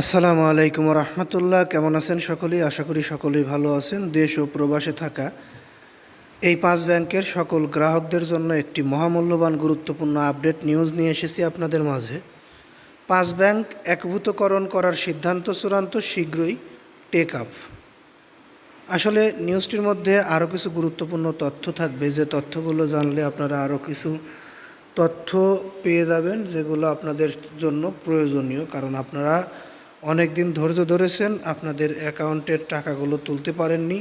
আসসালামু আলাইকুম রহমতুল্লাহ। কেমন আছেন সকলেই? আশা করি সকলেই ভালো আছেন। দেশ ও প্রবাসে থাকা এই পাঁচ ব্যাংকের সকল গ্রাহকদের জন্য একটি মহামূল্যবান গুরুত্বপূর্ণ আপডেট নিউজ নিয়ে এসেছি আপনাদের মাঝে। পাঁচ ব্যাংক একভূতকরণ করার সিদ্ধান্ত চূড়ান্ত শীঘ্রই টেক আপ আসলে নিউজটির মধ্যে আরও কিছু গুরুত্বপূর্ণ তথ্য থাকবে। যে তথ্যগুলো জানলে আপনারা আরও কিছু তথ্য পেয়ে যাবেন, যেগুলো আপনাদের জন্য প্রয়োজনীয়। কারণ আপনারা অনেক দিন ধৈর্য ধরেছেন, আপনাদের অ্যাকাউন্টের টাকাগুলো তুলতে পারেননি।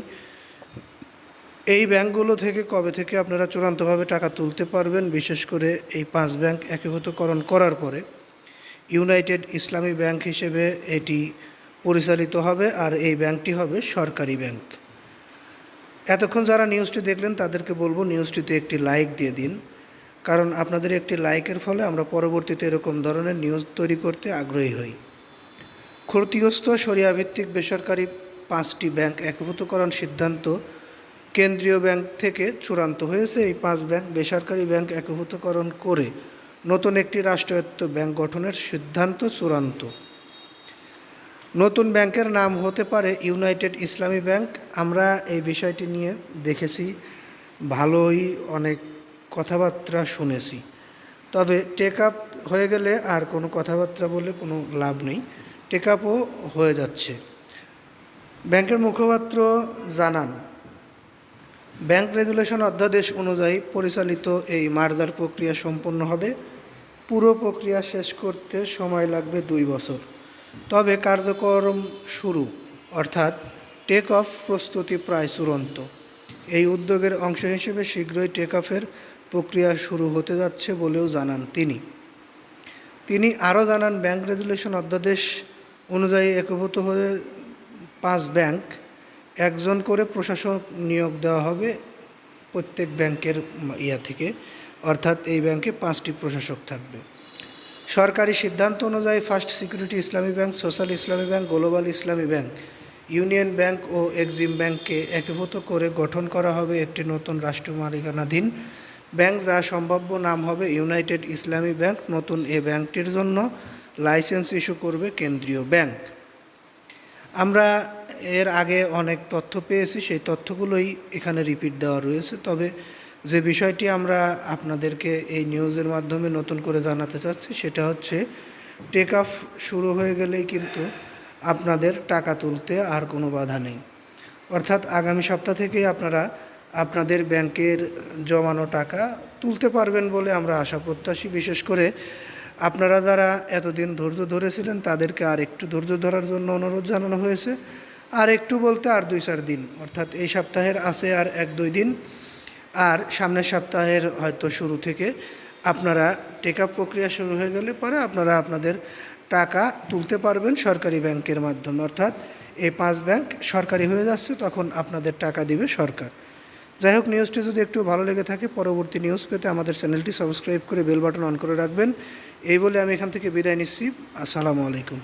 এই ব্যাংকগুলো থেকে কবে থেকে আপনারা চূড়ান্তভাবে টাকা তুলতে পারবেন, বিশেষ করে এই পাঁচ ব্যাংক একীভূতকরণ করার পরে, ইউনাইটেড ইসলামী ব্যাংক হিসেবে এটি পরিচালিত হবে আর এই ব্যাংকটি হবে সরকারি ব্যাংক। এতক্ষণ যারা নিউজটি দেখলেন, তাদেরকে বলব নিউজটিতে একটি লাইক দিয়ে দিন, কারণ আপনাদের একটি লাইকের ফলে আমরা পরবর্তীতে এরকম ধরনের নিউজ তৈরি করতে আগ্রহী হই। ক্ষতিগ্রস্ত সরিয়াভিত্তিক বেসরকারি পাঁচটি ব্যাংক একীভূতকরণ সিদ্ধান্ত কেন্দ্রীয় ব্যাংক থেকে চূড়ান্ত হয়েছে। এই পাঁচ ব্যাংক বেসরকারি ব্যাংক একীভূতকরণ করে নতুন একটি রাষ্ট্রায়ত্ত ব্যাংক গঠনের সিদ্ধান্ত চূড়ান্ত। নতুন ব্যাংকের নাম হতে পারে ইউনাইটেড ইসলামী ব্যাংক। আমরা এই বিষয়টি নিয়ে দেখেছি, ভালোই অনেক কথাবার্তা শুনেছি। তবে টেক আপ হয়ে গেলে আর কোনো কথাবার্তা বলে কোনো লাভ নেই। টেক আপও হয়ে যাচ্ছে। ব্যাংকের মুখপাত্র জানান, ব্যাংক রেগুলেশন অধ্যাদেশ অনুযায়ী পরিচালিত এই মার্জার প্রক্রিয়া সম্পন্ন হবে। পুরো প্রক্রিয়া শেষ করতে সময় লাগবে দুই বছর। তবে কার্যক্রম শুরু, অর্থাৎ টেক অফ প্রস্তুতি প্রায় চূড়ান্ত। এই উদ্যোগের অংশ হিসেবে শীঘ্রই টেক অফের প্রক্রিয়া শুরু হতে যাচ্ছে বলেও জানান তিনি। তিনি আরও জানান, ব্যাংক রেজুলেশন অধ্যাদেশ অনুযায়ী একীভূত হয়ে পাঁচ ব্যাংক, একজন করে প্রশাসক নিয়োগ দেওয়া হবে প্রত্যেক ব্যাংকের ইয়া থেকে, অর্থাৎ এই ব্যাংকে পাঁচটি প্রশাসক থাকবে। সরকারি সিদ্ধান্ত অনুযায়ী first security Islami bank, social Islami bank, global Islami bank, union bank ও এক্সিম ব্যাংককে একীভূত করে গঠন করা হবে একটি নতুন রাষ্ট্র মালিকানাধীন ব্যাংক, যা সম্ভাব্য নাম হবে ইউনাইটেড ইসলামী ব্যাংক, নতুন এ ব্যাংকটির জন্য। লাইসেন্স ইস্যু করবে কেন্দ্রীয় ব্যাংক। আমরা এর আগে অনেক তথ্য পেয়েছি, সেই তথ্যগুলোই এখানে রিপিট দেওয়া রয়েছে। তবে যে বিষয়টি আমরা আপনাদেরকে এই নিউজের মাধ্যমে নতুন করে জানাতে চাচ্ছি, সেটা হচ্ছে টেক অফ শুরু হয়ে গেলেই কিন্তু আপনাদের টাকা তুলতে আর কোনো বাধা নেই। অর্থাৎ আগামী সপ্তাহ থেকেই আপনারা আপনাদের ব্যাংকের জমানো টাকা তুলতে পারবেন বলে আমরা আশা প্রত্যাশী। বিশেষ করে আপনারা যারা এতদিন ধৈর্য ধরেছিলেন, তাদেরকে আর একটু ধৈর্য ধরার জন্য অনুরোধ জানানো হয়েছে। আর একটু বলতে আর দুই চার দিন, অর্থাৎ এই সপ্তাহের আছে আর এক দুই দিন। আর সামনের সপ্তাহের হয়তো শুরু থেকে আপনারা টেক আপ প্রক্রিয়া শুরু হয়ে গেলে পরে আপনারা আপনাদের টাকা তুলতে পারবেন সরকারি ব্যাংকের মাধ্যমে। অর্থাৎ এই পাঁচ ব্যাংক সরকারি হয়ে যাচ্ছে, তখন আপনাদের টাকা দিবে সরকার। যাই হোক নিউজটি যদি একটু ভালো লেগে থাকে, পরবর্তী নিউজ পেতে আমাদের চ্যানেলটি সাবস্ক্রাইব করে বেল বাটন অন করে রাখবেন। এই বলে আমি এখান থেকে বিদায় নিচ্ছি। আসসালামু আলাইকুম।